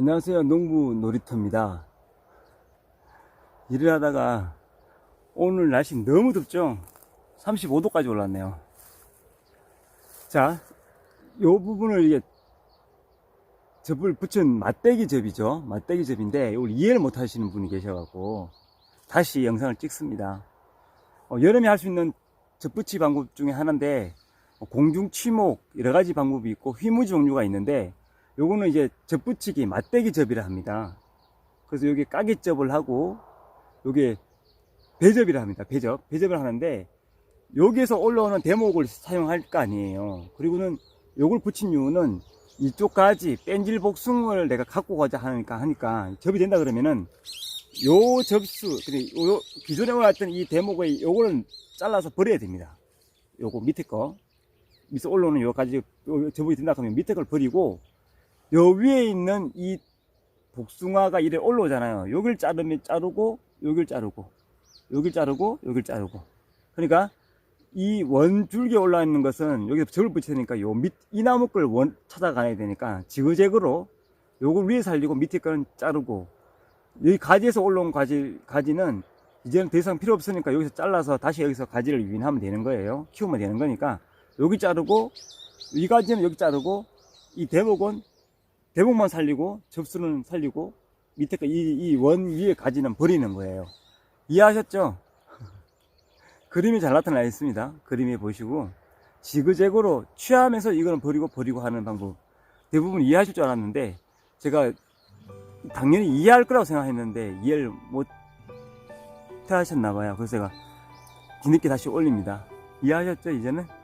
안녕하세요. 농부 놀이터입니다. 일을 하다가 오늘 날씨 너무 덥죠? 35도까지 올랐네요. 자, 요 부분을 이게 접을 붙인 맞대기 접이죠. 맞대기 접인데 이걸 이해를 못 하시는 분이 계셔갖고 다시 영상을 찍습니다. 어, 여름에 할 수 있는 접붙이 방법 중에 하나인데 어, 공중 치목 여러 가지 방법이 있고 휘무지 종류가 있는데 요거는 이제 접붙이기 맞대기 접이라 합니다. 그래서 여기 까기접을 하고 요게 배접이라 합니다. 배접 배접을 하는데 여기에서 올라오는 대목을 사용할 거 아니에요. 그리고는 요걸 붙인 이유는 이쪽 가지 뺀질 복숭을 내가 갖고 가자 하니까 하니까 접이 된다 그러면은 요 접수 요 기존에 올랐던 이 대목의 요거는 잘라서 버려야 됩니다. 요거 밑에 거 밑에 올라오는 요 가지 요 접이 된다 그러면 밑에 걸 버리고 요 위에 있는 이 복숭아가 이래 올라오잖아요. 여길 자르면 자르고 여길 자르고 여길 자르고 여길 자르고 그러니까 이 원줄기에 올라 있는 것은 여기서 접을 붙이니까 요 밑 이 나무 걸 원 찾아가야 되니까 지그재그로 요걸 위에 살리고 밑에 거는 자르고 여기 가지에서 올라온 가지 가지는 이제는 더 이상 필요 없으니까 여기서 잘라서 다시 여기서 가지를 유인하면 되는 거예요. 키우면 되는 거니까 여기 자르고 이 가지는 여기 자르고 이 대목은 대목만 살리고 접수는 살리고 밑에 거이원 위에 가지는 버리는 거예요. 이해하셨죠? 그림이 잘 나타나 있습니다. 그림에 보시고 지그재그로 취하면서 이거는 버리고 버리고 하는 방법 대부분 이해하실 줄 알았는데 제가 당연히 이해할 거라고 생각했는데 이해를 못 하셨나 봐요. 그래서 제가 뒤늦게 다시 올립니다. 이해하셨죠? 이제는?